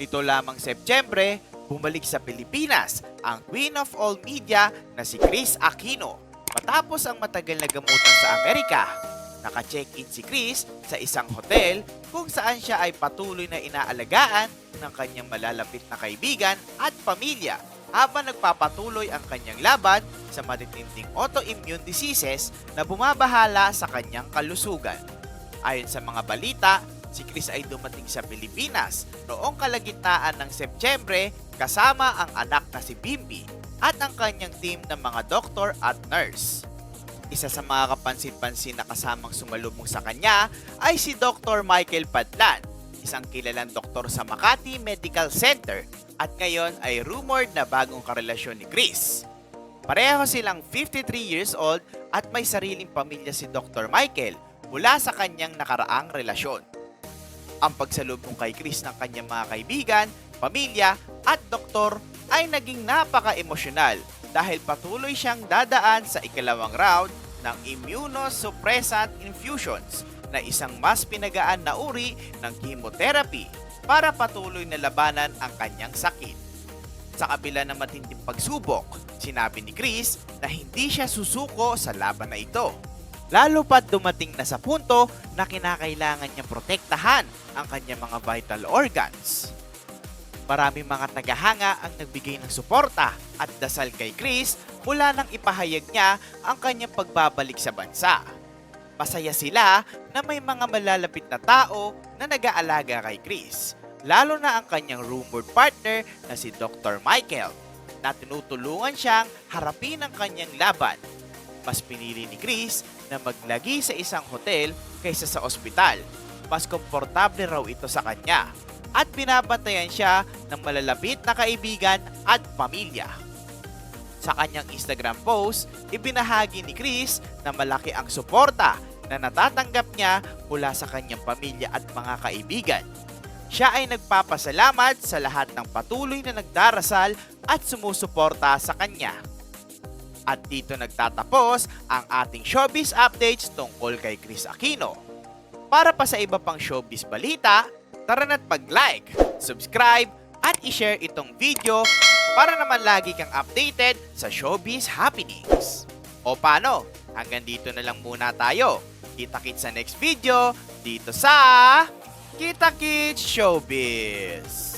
Nito lamang Setyembre, bumalik sa Pilipinas ang Queen of All Media na si Chris Aquino. Matapos ang matagal na gamutan sa Amerika, naka-check-in si Chris sa isang hotel kung saan siya ay patuloy na inaalagaan ng kanyang malalapit na kaibigan at pamilya habang nagpapatuloy ang kanyang laban sa matitinding autoimmune diseases na bumabahala sa kanyang kalusugan. Ayon sa mga balita, si Chris ay dumating sa Pilipinas noong kalagitnaan ng Setyembre kasama ang anak na si Bimbi at ang kanyang team ng mga doktor at nurse. Isa sa mga kapansin-pansin na kasamang sumalubong sa kanya ay si Dr. Michael Padlan, isang kilalang doktor sa Makati Medical Center at ngayon ay rumored na bagong karelasyon ni Chris. Pareho silang 53 years old at may sariling pamilya si Dr. Michael mula sa kanyang nakaraang relasyon. Ang pagsalubong kay Chris ng kanyang mga kaibigan, pamilya at doktor ay naging napaka-emosyonal dahil patuloy siyang dadaan sa ikalawang round ng immunosuppressant infusions na isang mas pinagaan na uri ng chemotherapy para patuloy na labanan ang kanyang sakit. Sa kabila ng matinding pagsubok, sinabi ni Chris na hindi siya susuko sa laban na ito. Lalo pat dumating na sa punto na kinakailangan niyang protektahan ang kanyang mga vital organs. Maraming mga tagahanga ang nagbigay ng suporta at dasal kay Chris mula nang ipahayag niya ang kanyang pagbabalik sa bansa. Masaya sila na may mga malalapit na tao na nag-aalaga kay Chris, lalo na ang kanyang rumored partner na si Dr. Michael, na tinutulungan siyang harapin ang kanyang laban. Mas pinili ni Chris na maglagi sa isang hotel kaysa sa ospital. Mas komportable raw ito sa kanya at binabantayan siya ng malalapit na kaibigan at pamilya. Sa kanyang Instagram post, ibinahagi ni Chris na malaki ang suporta na natatanggap niya mula sa kanyang pamilya at mga kaibigan. Siya ay nagpapasalamat sa lahat ng patuloy na nagdarasal at sumusuporta sa kanya. At dito nagtatapos ang ating showbiz updates tungkol kay Chris Aquino. Para pa sa iba pang showbiz balita, tara na't mag-like, subscribe, at i-share itong video para naman lagi kang updated sa showbiz happenings. O paano? Hanggang dito na lang muna tayo. Kita-kits sa next video dito sa Kita Kits Showbiz.